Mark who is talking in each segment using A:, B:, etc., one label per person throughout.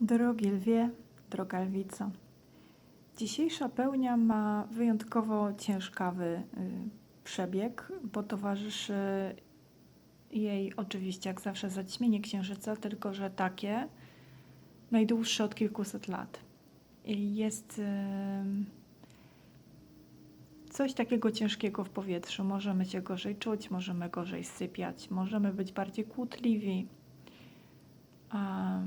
A: Drogi lwie, droga lwico. Dzisiejsza pełnia ma wyjątkowo ciężkawy y, przebieg, bo towarzyszy jej oczywiście jak zawsze zaćmienie księżyca, tylko że takie najdłuższe od kilkuset lat. Jest y, coś takiego ciężkiego w powietrzu. Możemy się gorzej czuć, możemy gorzej sypiać, możemy być bardziej kłótliwi, a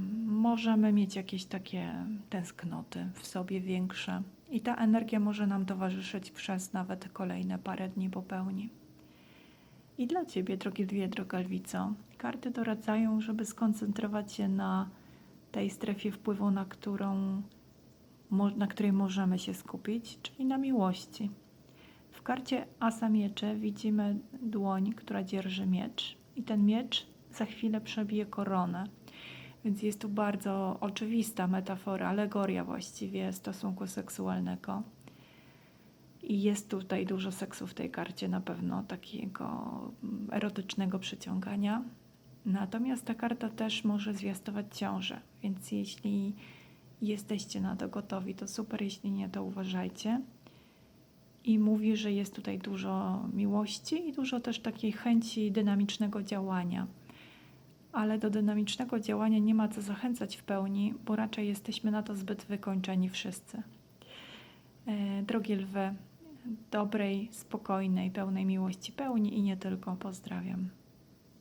A: możemy mieć jakieś takie tęsknoty w sobie większe. I ta energia może nam towarzyszyć przez nawet kolejne parę dni po pełni. I dla Ciebie, drogi lwie, droga lwico, karty doradzają, żeby skoncentrować się na tej strefie wpływu, na, którą, na której możemy się skupić, czyli na miłości. W karcie Asa Mieczy widzimy dłoń, która dzierży miecz. I ten miecz za chwilę przebije koronę. Więc jest tu bardzo oczywista metafora, alegoria właściwie stosunku seksualnego. I jest tutaj dużo seksu w tej karcie, na pewno takiego mm, erotycznego przyciągania. Natomiast ta karta też może zwiastować ciążę, więc jeśli jesteście na to gotowi, to super, jeśli nie, to uważajcie. I mówi, że jest tutaj dużo miłości i dużo też takiej chęci dynamicznego działania ale do dynamicznego działania nie ma co zachęcać w pełni, bo raczej jesteśmy na to zbyt wykończeni wszyscy. E, drogie lwy, dobrej, spokojnej, pełnej miłości pełni i nie tylko pozdrawiam.